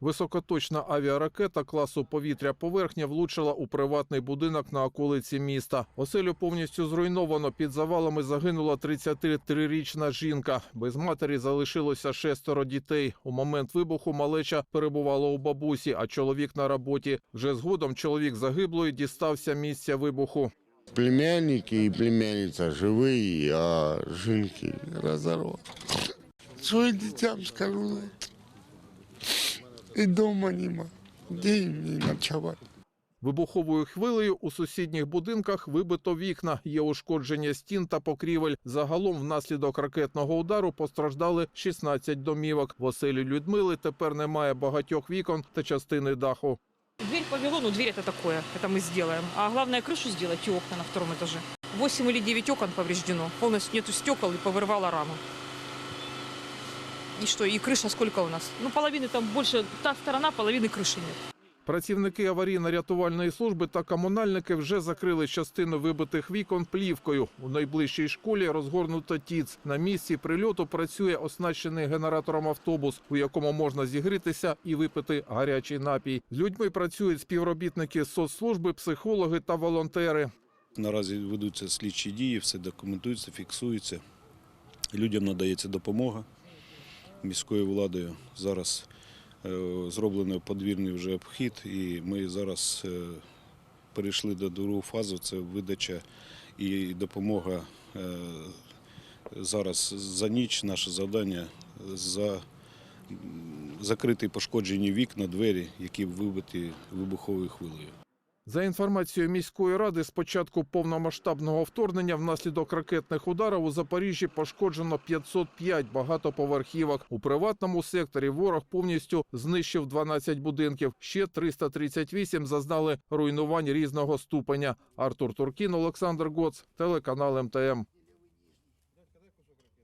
Високоточна авіаракета класу повітря поверхня влучила у приватний будинок на околиці міста. Оселю повністю зруйновано. Під завалами загинула 33-річна жінка. Без матері залишилося шестеро дітей. У момент вибуху малеча перебувала у бабусі, а чоловік на роботі. Вже згодом чоловік загиблої дістався місця вибуху. Племянники и племянница живые, а жинки разорвал. Что я детям скажу на это? И дома нема. Где им не ночевать? Вибуховою хвилею у сусідніх будинках вибито вікна, є ушкодження стін та покрівель. Загалом внаслідок ракетного удару постраждали 16 домівок. В оселі Людмили тепер немає багатьох вікон та частини даху. Дверь повело, ну дверь это такое, это мы сделаем. А главное крышу сделать и окна на втором этаже. 8 или 9 окон повреждено, полностью нету стекол и повырывала раму. И что, и крыша сколько у нас? Ну, половины там больше, та сторона, половины крыши нет. Працівники аварійно-рятувальної служби та комунальники вже закрили частину вибитих вікон плівкою. У найближчій школі розгорнуто ТІЦ. На місці прильоту працює оснащений генератором автобус, у якому можна зігрітися і випити гарячий напій. З людьми працюють співробітники соцслужби, психологи та волонтери. Наразі ведуться слідчі дії, все документується, фіксується. Людям надається допомога міською владою. Зараз е, зроблено подвірний вже обхід, і ми зараз е, перейшли до другої фази. Це видача і допомога е, зараз за ніч. Наше завдання за закрити пошкоджені вікна, двері, які вибиті вибуховою хвилею. За інформацією міської ради, з початку повномасштабного вторгнення внаслідок ракетних ударів у Запоріжжі пошкоджено 505 багатоповерхівок. У приватному секторі ворог повністю знищив 12 будинків. Ще 338 зазнали руйнувань різного ступеня. Артур Туркін, Олександр Гоц, телеканал МТМ.